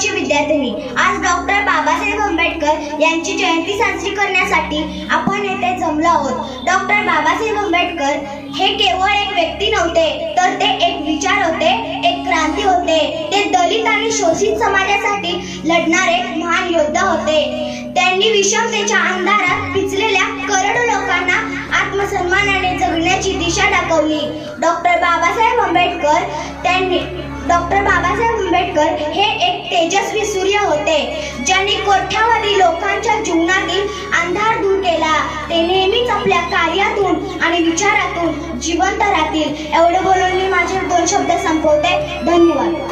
शेवटची विद्यार्थिनी आज डॉक्टर बाबासाहेब आंबेडकर यांची जयंती साजरी करण्यासाठी आपण येथे जमलो आहोत. डॉक्टर बाबासाहेब आंबेडकर हे केवळ एक व्यक्ती नव्हते तर ते एक विचार होते एक क्रांती होते. ते दलित आणि शोषित समाजासाठी लढणारे महान योद्धा होते. त्यांनी विषमतेच्या अंधारात पिचलेल्या करोडो लोकांना आत्मसन्मानाने जगण्याची दिशा दाखवली. डॉक्टर बाबासाहेब आंबेडकर त्यांनी डॉक्टर आंबेडकर हे एक तेजस्वी सूर्य होते ज्यांनी कोट्यावधी लोकांच्या जीवनातील अंधार दूर केला. ते नेहमीच आपल्या कार्यातून आणि विचारातून जिवंत राहतील. एवढं बोलून मी माझे दोन शब्द संपवते. धन्यवाद.